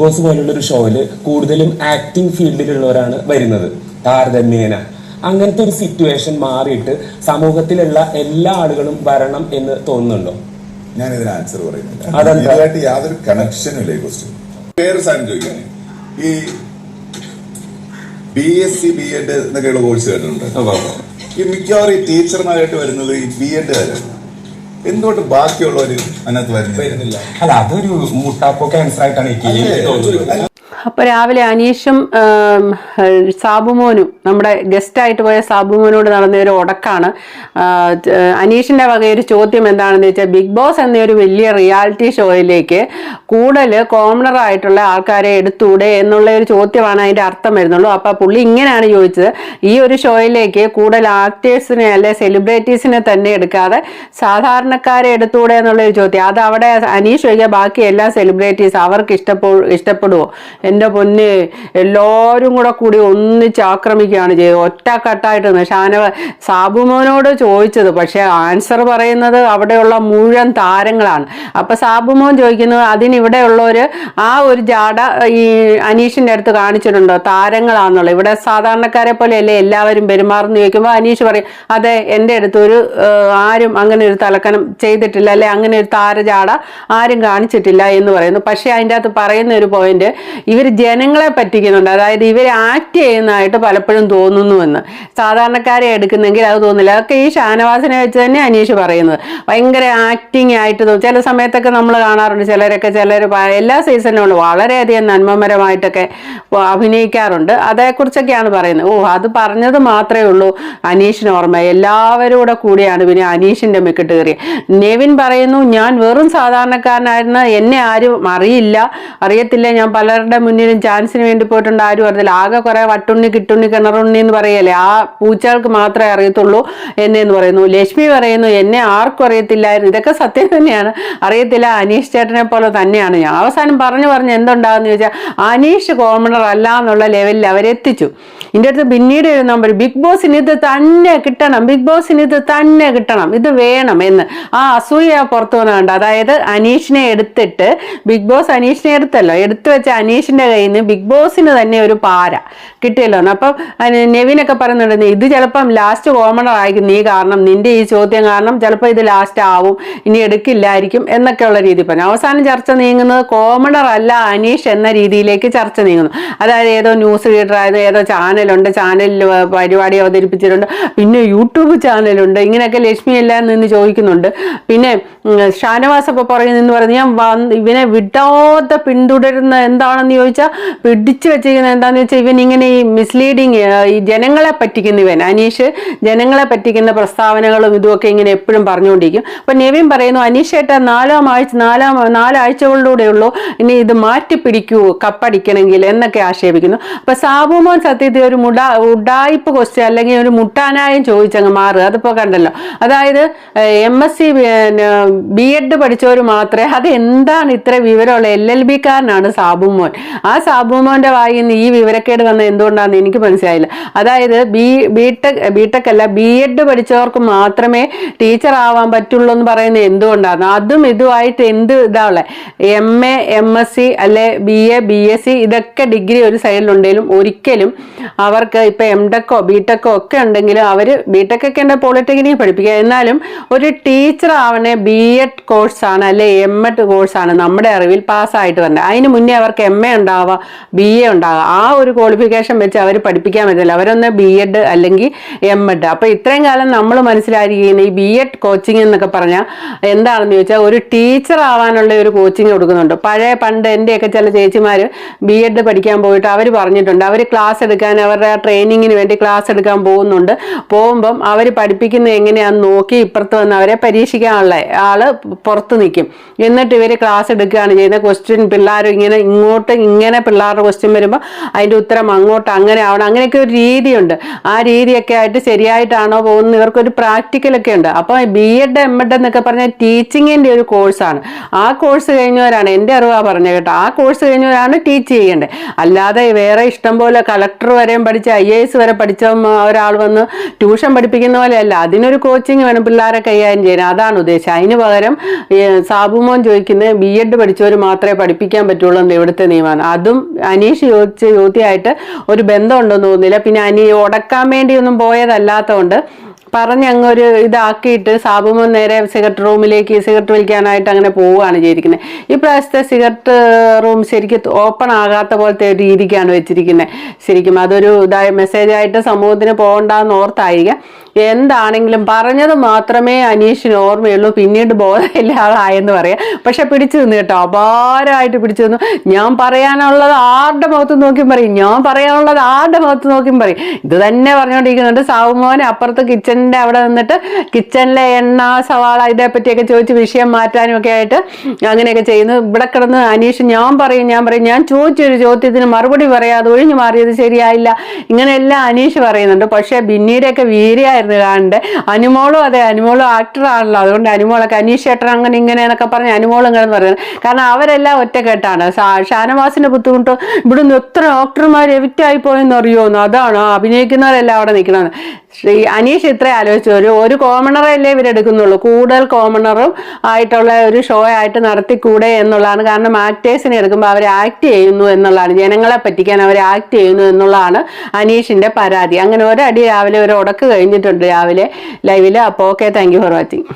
Boss പോലുള്ള ഒരു ഷോയിൽ കൂടുതലും ആക്ടിംഗ് ഫീൽഡിലുള്ളവരാണ് വരുന്നത്. താരതമ്യേന. അങ്ങനത്തെ ഒരു സിറ്റുവേഷൻ മാറിയിട്ട് സമൂഹത്തിലുള്ള എല്ലാ ആളുകളും വരണം എന്ന് തോന്നുന്നുണ്ടോ? ഞാൻ ഇതിന് ആൻസർ പറയുന്നില്ല? യാതൊരു കണക്ഷനും ഇല്ല ഈ ക്വസ്റ്റ്യൻ വേറെ സാധനം ചോദിക്കാൻ ഈ B S C B Ed എന്നൊക്കെയുള്ള കോഴ്സ് കേട്ടിട്ടുണ്ട് ഈ മിക്കവാറും ഈ ടീച്ചർമാരായിട്ട് വരുന്നത് ഈ ബി എഡ് കാരാണ്. എന്തുകൊണ്ട് ബാക്കിയുള്ളവർ അതിനകത്ത് വരുന്നില്ല? അല്ല അതൊരു മുട്ടാപ്പോ ക്യാൻസർ ആയിട്ടാണ് എനിക്ക് തോന്നുന്നത് അപ്പോൾ രാവിലെ അനീഷും സാബുമോനും നമ്മുടെ ഗസ്റ്റായിട്ട് പോയ സാബുമോനോട് നടന്ന ഒരു ഉടക്കാണ് അനീഷിന്റെ വകയൊരു ചോദ്യം എന്താണെന്ന് വെച്ചാൽ ബിഗ് ബോസ് എന്നൊരു വലിയ റിയാലിറ്റി ഷോയിലേക്ക് കൂടുതൽ കോമണറായിട്ടുള്ള ആൾക്കാരെ എടുത്തൂടെ എന്നുള്ള ഒരു ചോദ്യമാണ് അതിന്റെ അർത്ഥം വരുന്നുള്ളൂ. അപ്പോൾ പുള്ളി ഇങ്ങനെയാണ് ചോദിച്ചത്. ഈ ഒരു ഷോയിലേക്ക് കൂടുതൽ ആക്ടേഴ്സിനെ അല്ലെ സെലിബ്രിറ്റീസിനെ തന്നെ എടുക്കാതെ സാധാരണക്കാരെ എടുത്തൂടെ എന്നുള്ള ഒരു ചോദ്യം. അത് അവിടെ അനീഷ് ഒഴികെ ബാക്കി എല്ലാ സെലിബ്രിറ്റീസ് അവർക്ക് ഇഷ്ടപ്പെ ഇഷ്ടപ്പെടുവോ? എന്റെ പൊന്ന് എല്ലാവരും കൂടെ കൂടി ഒന്നിച്ച് ആക്രമിക്കുകയാണ് ചെയ്തത്. ഒറ്റക്കെട്ടായിട്ട് ഷാനവ സാബുമോനോട് ചോദിച്ചത്. പക്ഷേ ആൻസർ പറയുന്നത് അവിടെയുള്ള മുഴുവൻ താരങ്ങളാണ്. അപ്പം സാബുമോൻ ചോദിക്കുന്നത് അതിനിവിടെയുള്ളവർ ആ ഒരു ജാട ഈ അനീഷിന്റെ അടുത്ത് കാണിച്ചിട്ടുണ്ടോ? താരങ്ങളാണെന്നുള്ളത്. ഇവിടെ സാധാരണക്കാരെ പോലെയല്ലേ എല്ലാവരും പെരുമാറുന്നു ചോദിക്കുമ്പോൾ അനീഷ് പറയും അതെ എന്റെ അടുത്ത് ഒരു ആരും അങ്ങനെ ഒരു തലക്കനം ചെയ്തിട്ടില്ല. അല്ലെ അങ്ങനെ ഒരു താരജാട ആരും കാണിച്ചിട്ടില്ല എന്ന് പറയുന്നു. പക്ഷേ അതിന്റെ അകത്ത് പറയുന്ന ഒരു പോയിന്റ് ഇവർ ജനങ്ങളെ പറ്റിക്കുന്നുണ്ട്. അതായത് ഇവർ ആക്ട് ചെയ്യുന്നതായിട്ട് പലപ്പോഴും തോന്നുന്നുവെന്ന്. സാധാരണക്കാരെ എടുക്കുന്നെങ്കിൽ അത് തോന്നില്ല അതൊക്കെ ഈ ഷാനവാസിനെ വെച്ച് തന്നെ അനീഷ് പറയുന്നത്. ഭയങ്കര ആക്ടിങ് ആയിട്ട് തോന്നും. ചില സമയത്തൊക്കെ നമ്മൾ കാണാറുണ്ട്. ചിലരൊക്കെ ചിലർ എല്ലാ സീസണിലും വളരെയധികം നന്മമരമായിട്ടൊക്കെ അഭിനയിക്കാറുണ്ട്. അതേക്കുറിച്ചൊക്കെയാണ് പറയുന്നത്. ഓ അത് പറഞ്ഞത് മാത്രമേ ഉള്ളൂ അനീഷിന് ഓർമ്മ. എല്ലാവരും കൂടെ കൂടിയാണ് പിന്നെ അനീഷിന്റെ മിക്കിട്ട് കയറി നെവിൻ പറയുന്നു ഞാൻ വെറും സാധാരണക്കാരനായിരുന്ന എന്നെ ആരും അറിയില്ല. അറിയത്തില്ല. ഞാൻ പലരുടെ മുന്നിലും ചാൻസിന് വേണ്ടി പോയിട്ടുണ്ട് ആരും അറിയില്ല ആകെ കുറെ വട്ടുണ്ണി കിട്ടുണ്ണി കിണറുണ്ണി എന്ന് പറയല്ലേ? ആ പൂച്ചകൾക്ക് മാത്രമേ അറിയത്തുള്ളൂ എന്നെന്ന് പറയുന്നു. ലക്ഷ്മി പറയുന്നു എന്നെ ആർക്കും അറിയത്തില്ലായിരുന്നു. ഇതൊക്കെ സത്യം തന്നെയാണ്. അറിയത്തില്ല അനീഷ് ചേട്ടനെ പോലെ തന്നെയാണ്. ഞാൻ അവസാനം പറഞ്ഞു പറഞ്ഞ് എന്തുണ്ടാകുന്ന ചോദിച്ചാൽ അനീഷ് കോമണർ അല്ല എന്നുള്ള ലെവലിൽ അവരെത്തിച്ചു. ഇതിന്റെ അടുത്ത് പിന്നീട് ഒരു നമ്പർ ബിഗ് ബോസിന് ഇത് തന്നെ കിട്ടണം ബിഗ് ബോസിന് ഇത് തന്നെ കിട്ടണം ഇത് വേണം എന്ന്. ആ അസൂയ പുറത്തു വന്നുണ്ട് അതായത് അനീഷിനെ എടുത്തിട്ട് ബിഗ് ബോസ് അനീഷിനെ എടുത്തല്ലോ. എടുത്തു വെച്ച അനീഷിന്റെ കയ്യിൽ നിന്ന് ബിഗ് ബോസിന് തന്നെ ഒരു പാര കിട്ടിയല്ലോ. അപ്പം നെവിനൊക്കെ പറയുന്നുണ്ട് ഇത് ചിലപ്പം ലാസ്റ്റ് കോമണർ ആയിരിക്കും നീ കാരണം നിന്റെ ഈ ചോദ്യം കാരണം ചിലപ്പോൾ ഇത് ലാസ്റ്റ് ആവും ഇനി എടുക്കില്ലായിരിക്കും എന്നൊക്കെയുള്ള രീതി പറഞ്ഞു. അവസാനം ചർച്ച നീങ്ങുന്നത് കോമണർ അല്ല അനീഷ് എന്ന രീതിയിലേക്ക് ചർച്ച നീങ്ങുന്നു. അതായത് ഏതോ ന്യൂസ് റീഡർ ആയത് ഏതോ ചാനലുണ്ട് ചാനലിൽ പരിപാടി അവതരിപ്പിച്ചിട്ടുണ്ട് പിന്നെ യൂട്യൂബ് ചാനലുണ്ട് ഇങ്ങനെയൊക്കെ ലക്ഷ്മി എല്ലാം നിന്ന് ചോദിക്കുന്നുണ്ട്. പിന്നെ ഷാനവാസ് അപ്പോൾ പുറകെ നിന്ന് പറഞ്ഞു ഞാൻ ഇവനെ വിടാതെ പിന്തുടരുന്ന എന്താണെന്ന് ചോദിച്ചാൽ പിടിച്ചു വെച്ചിരിക്കുന്നത് എന്താണെന്ന് വെച്ചാൽ ഇവൻ ഇങ്ങനെ ഈ മിസ്ലീഡിങ് ഈ ജനങ്ങളെ പറ്റിക്കുന്ന ഇവൻ അനീഷ് ജനങ്ങളെ പറ്റിക്കുന്ന പ്രസ്താവനകളും ഇതുമൊക്കെ ഇങ്ങനെ എപ്പോഴും പറഞ്ഞുകൊണ്ടിരിക്കും. അപ്പൊ നെവിൻ പറയുന്നു അനീഷ് ഏട്ട നാലാം ആഴ്ച നാലാം നാലാഴ്ചകളിലൂടെ ഉള്ളൂ ഇനി ഇത് മാറ്റി പിടിക്കൂ കപ്പടിക്കണമെങ്കിൽ എന്നൊക്കെ ആക്ഷേപിക്കുന്നു. അപ്പൊ സാബുമോൻ സത്യത്തിൽ ഒരു മുട ഉടായ്പ് ക്വസ്റ്റ്യൻ അല്ലെങ്കിൽ ഒരു മുട്ടാനായും ചോദിച്ചങ്ങ് മാറുക. അതിപ്പോ കണ്ടല്ലോ. അതായത് M S C B Ed പഠിച്ചവർ മാത്രമേ അത് എന്താണ് ഇത്ര വിവരമുള്ള എൽ എൽ ബിക്കാരനാണ് കാരനാണ് സാബുമോൻ. ആ സാബുമോന്റെ വായിൽ നിന്ന് ഈ വിവരക്കേട് വന്നത് എന്തുകൊണ്ടാണെന്ന് എനിക്ക് മനസ്സിലായില്ല. അതായത് B B Tech B Tech അല്ല ബി എഡ് പഠിച്ചവർക്ക് മാത്രമേ ടീച്ചർ ആവാൻ പറ്റുള്ളൂ എന്ന് പറയുന്നത് എന്തുകൊണ്ടാണ് അതും ഇതുമായിട്ട് എന്ത് ഇതാവുള്ളത് M A M S C അല്ലെ B A B S C ഇതൊക്കെ ഡിഗ്രി ഒരു സൈഡിലുണ്ടെങ്കിലും ഒരിക്കലും അവർക്ക് ഇപ്പൊ എം ടെക്കോ ബി ടെക്കോ ഒക്കെ ഉണ്ടെങ്കിലും അവർ ബി ടെക് ഒക്കെ ഉണ്ട് പോളിടെക്നിക് പഠിപ്പിക്കുക. എന്നാലും ഒരു ടീച്ചർ ആവണേ ബി എഡ് കോഴ്സാണ് അല്ലെ എം എഡ് കോഴ്സാണ് നമ്മുടെ അറിവിൽ പാസ്സായിട്ട് വരേണ്ടത് അതിന് മുന്നേ അവർക്ക് എം എ ഉണ്ടാവുക ബി എ ഉണ്ടാവുക. ആ ഒരു ക്വാളിഫിക്കേഷൻ വെച്ച് അവർ പഠിപ്പിക്കാൻ പറ്റില്ല അവരൊന്ന് ബി എഡ് അല്ലെങ്കിൽ എം എഡ് അപ്പോൾ ഇത്രയും കാലം നമ്മൾ മനസ്സിലായിരിക്കുന്ന ഈ ബി എഡ് കോച്ചിങ് എന്നൊക്കെ പറഞ്ഞാൽ എന്താണെന്ന് ചോദിച്ചാൽ ഒരു ടീച്ചർ ആവാനുള്ള ഒരു കോച്ചിങ് കൊടുക്കുന്നുണ്ട്. പഴയ പണ്ട് എന്റെയൊക്കെ ചില ചേച്ചിമാർ ബി എഡ് പഠിക്കാൻ പോയിട്ട് അവർ പറഞ്ഞിട്ടുണ്ട്. അവർ ക്ലാസ് എടുക്കാൻ അവരുടെ ട്രെയിനിങ്ങിന് വേണ്ടി ക്ലാസ് എടുക്കാൻ പോകുന്നുണ്ട്. പോകുമ്പം അവർ പഠിപ്പിക്കുന്നത് എങ്ങനെയാണെന്ന് നോക്കി ഇപ്പുറത്ത് വന്ന് അവരെ പരീക്ഷിക്കാനുള്ള ആൾ പുറത്ത് നിൽക്കും. എന്നിട്ട് ഇവർ ക്ലാസ് എടുക്കുകയാണ് ചെയ്യുന്നത്. ക്വസ്റ്റ്യൻ പിള്ളേർ ഇങ്ങനെ ഇങ്ങോട്ട് ഇങ്ങനെ പിള്ളേരുടെ ക്വസ്റ്റ്യൻ വരുമ്പോൾ അതിന്റെ ഉത്തരം അങ്ങോട്ട് അങ്ങനെ ആവണം അങ്ങനെയൊക്കെ ഒരു രീതിയുണ്ട്. ആ രീതിയൊക്കെ ആയിട്ട് ശരിയായിട്ടാണോ പോകുന്നത്? ഇവർക്കൊരു പ്രാക്ടിക്കലൊക്കെ ഉണ്ട്. അപ്പോൾ ബി എഡ് എം എഡ് എന്നൊക്കെ പറഞ്ഞാൽ ടീച്ചിങ്ങിന്റെ ഒരു കോഴ്സാണ് ആ കോഴ്സ് കഴിഞ്ഞവരാണ് എന്റെ അറിവാണ് പറഞ്ഞത് കേട്ടോ. ആ കോഴ്സ് കഴിഞ്ഞവരാണ് ടീച്ച് ചെയ്യേണ്ടത്. അല്ലാതെ വേറെ ഇഷ്ടം പോലെ കളക്ടർ വരെയും പഠിച്ച് ഐ എ എസ് വരെ പഠിച്ച ഒരാൾ വന്ന് ട്യൂഷൻ പഠിപ്പിക്കുന്ന പോലെയല്ല. അതിനൊരു കോച്ചിങ് വേണം പിള്ളേരെ കൈകാര്യം ചെയ്യാൻ. അതാണ് ഉദ്ദേശം. അതിന് പകരം സാബുമോൻ ചോദിക്കുന്നത് ബി എഡ് പഠിച്ചവർ മാത്രമേ പഠിപ്പിക്കാൻ പറ്റുള്ളൂ എന്ന് ഇവിടുത്തെ നിയമമാണ്. ചോദ്യമാണ് അതും അനീഷ് ചോദിച്ച ചോദ്യമായിട്ട് ഒരു ബന്ധമുണ്ടെന്ന് തോന്നുന്നില്ല. പിന്നെ അനി ഉടക്കാൻ വേണ്ടിയൊന്നും പോയതല്ലാത്തതുകൊണ്ട് പറഞ്ഞ് ഒരു ഇതാക്കിയിട്ട് സാബുമോൻ നേരെ സിഗരറ്റ് റൂമിലേക്ക് സിഗരറ്റ് വലിക്കാനായിട്ട് അങ്ങനെ പോവുകയാണ് ചെയ്തിരിക്കുന്നത്. ഈ പ്രാവശ്യത്തെ സിഗരറ്റ് റൂം ശരിക്കും ഓപ്പൺ ആകാത്ത പോലത്തെ ഒരു രീതിക്കാണ് വെച്ചിരിക്കുന്നത്. ശരിക്കും അതൊരു ഇതായ മെസ്സേജായിട്ട് സമൂഹത്തിന് പോകണ്ടെന്ന് ഓർത്തായിരിക്കാം. എന്താണെങ്കിലും പറഞ്ഞത് മാത്രമേ അനീഷിന് ഓർമ്മയുള്ളൂ. പിന്നീട് ബോധമില്ലാതായെന്ന് പറയാം. പക്ഷെ പിടിച്ചു നിന്ന് കേട്ടോ. അപാരമായിട്ട് പിടിച്ചു നിന്നു. ഞാൻ പറയാനുള്ളത് ആരുടെ മുഖത്ത് നോക്കി പറയും. ഞാൻ പറയാനുള്ളത് ആരുടെ മുഖത്ത് നോക്കി പറയും. ഇത് തന്നെ പറഞ്ഞുകൊണ്ടിരിക്കുന്നുണ്ട് സാവുമോൻ അപ്പുറത്ത് കിച്ചണിന്റെ അവിടെ നിന്നിട്ട് കിച്ചണിലെ എണ്ണ സവാള ഇതേപ്പറ്റിയൊക്കെ ചോദിച്ച് വിഷയം മാറ്റാനും ഒക്കെ ആയിട്ട് അങ്ങനെയൊക്കെ ചെയ്യുന്നു. ഇവിടെ കിടന്ന് അനീഷ് ഞാൻ പറയും ഞാൻ പറയും ഞാൻ ചോദിച്ചൊരു ചോദ്യത്തിന് മറുപടി പറയാതെ ഒഴിഞ്ഞു മാറിയത് ശരിയായില്ല. ഇങ്ങനെയെല്ലാം അനീഷ് പറയുന്നുണ്ട്. പക്ഷേ ബിന്നീടെയൊക്കെ വീര്യമായിരുന്നു കാണേണ്ട? അനുമോളും അതെ അനുമോളും ആക്ടറാണല്ലോ അതുകൊണ്ട് അനുമോളൊക്കെ അനീഷ് ചേട്ടൻ അങ്ങനെ ഇങ്ങനെ എന്നൊക്കെ പറഞ്ഞ് അനുമോളും ഇങ്ങനെ പറയുന്നത്. കാരണം അവരെല്ലാം ഒറ്റക്കെട്ടാണ്. ഷാനവാസിന്റെ ബുദ്ധിമുട്ട് ഇവിടുന്ന് എത്ര ഡോക്ടർമാർ എവിക്റ്റായി പോയെന്ന് അറിയുമെന്ന് അതാണ് അഭിനയിക്കുന്നവരെല്ലാം അവിടെ നിൽക്കണമെന്ന് ശ്രീ അനീഷ് ഇത്ര ആലോചിച്ചു ഒരു ഒരു കോമണറല്ലേ ഇവരെടുക്കുന്നുള്ളൂ. കൂടുതൽ കോമണറും ആയിട്ടുള്ള ഒരു ഷോ ആയിട്ട് നടത്തിക്കൂടെ എന്നുള്ളതാണ്. കാരണം ആക്ടേഴ്സിനെ എടുക്കുമ്പോൾ അവർ ആക്ട് ചെയ്യുന്നു എന്നുള്ളതാണ്. ജനങ്ങളെ പറ്റിക്കാൻ അവർ ആക്ട് ചെയ്യുന്നു എന്നുള്ളതാണ് അനീഷിന്റെ പരാതി. അങ്ങനെ ഒരടി രാവിലെ ഒരു ഉടക്ക് കഴിഞ്ഞിട്ടുണ്ട് രാവിലെ. ലൈവിൽ അപ്പോൾ okay thank you for watching